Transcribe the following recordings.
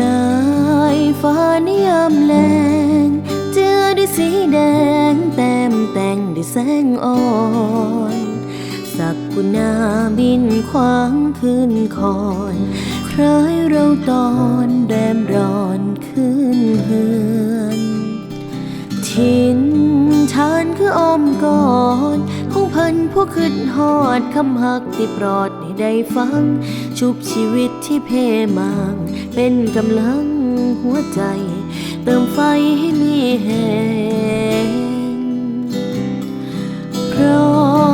ลายฟ้านิยมแลงเจอด้วยสีแดงแต้มแต่งด้วยแสงอ่อนสักกุณาบินขวางขึ้นคอนคล้ายเราตอนแรมร้อนขึ้นเฮือน ทินทานคืออ้อมกอด ของเพิ่นพวกขึ้นหอดคำหักที่ปลอดให้ได้ฟัง ชุบชีวิตที่เพมาง เป็นกำลังหัวใจ เติมไฟให้มีแหงเพรา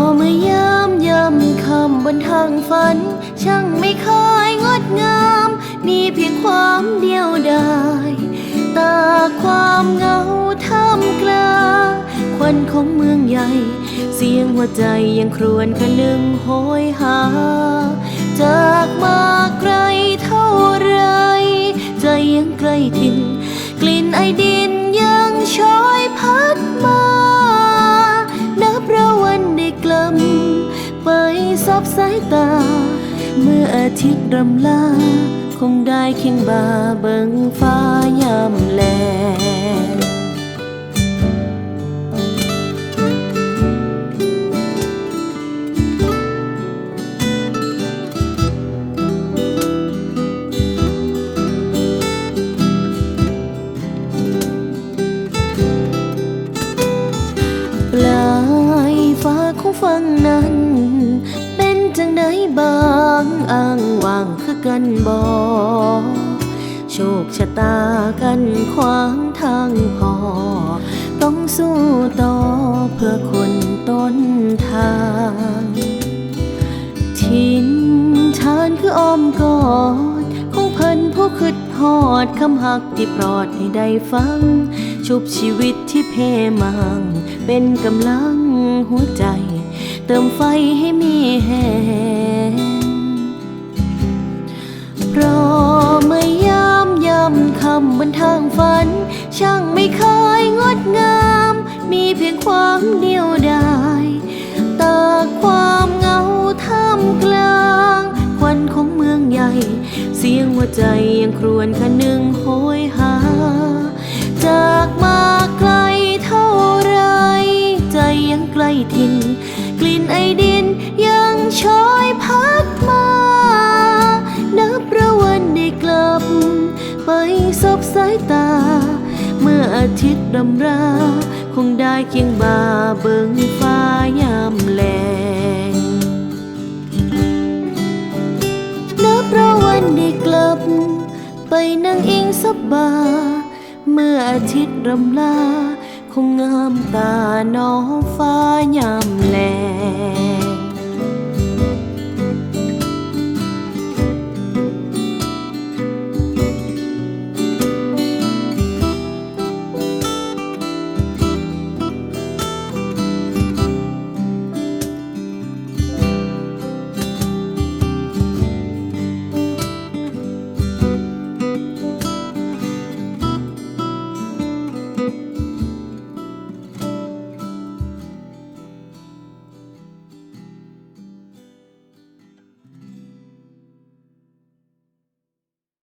ะเมื่อยามยำคำบนทางฝัน ช่างไม่เคยงดงาม มีเพียงความเดียวดาย ตาความเหงา วันของเมืองใหญ่ เสียงหัวใจยังครวญคะนึงโหยหา จากมาไกลเท่าไร ใจยังใกล้ถิ่นกลิ่นไอดินยังช้อยพัดมา นับระวันได้กลำไปซอบสายตา เมื่ออาทิตย์รำลา คงได้เคียงบ่าเบิงฟ้ายามแลง บางอ้างว่างคือกันบอโชคชะตากันขวางทางพอ ต้องสู้ต่อเพื่อคนต้นทาง ทิ้นทานคืออ้อมกอด ของเพิ่นผู้คืดหอดคำหักที่ปลอดให้ได้ฟัง ชุบชีวิตที่เพมัง เป็นกำลังหัวใจ เติมไฟให้มีแหงเพราะเมื่อยามยำคำบนทางฝัน ช่างไม่เคยงดงาม มีเพียงความเดียวดายตากความเหงาท่ามกลางควันของเมืองใหญ่ เสียงหัวใจยังครวญคะนึงโหยหา จากมาไกลเท่าไร ใจยังใกล้ถิ่น ชอยพัดมา นับประวันได้กลับ ไปซบสายตา เมื่ออาทิตย์รำรา คงได้เคียงบ่าเบิงฟ้ายามแลงนับประวันได้กลับ ไปนั่งอิงซบบา เมื่ออาทิตย์รำลา คงงามตาน้องฟ้า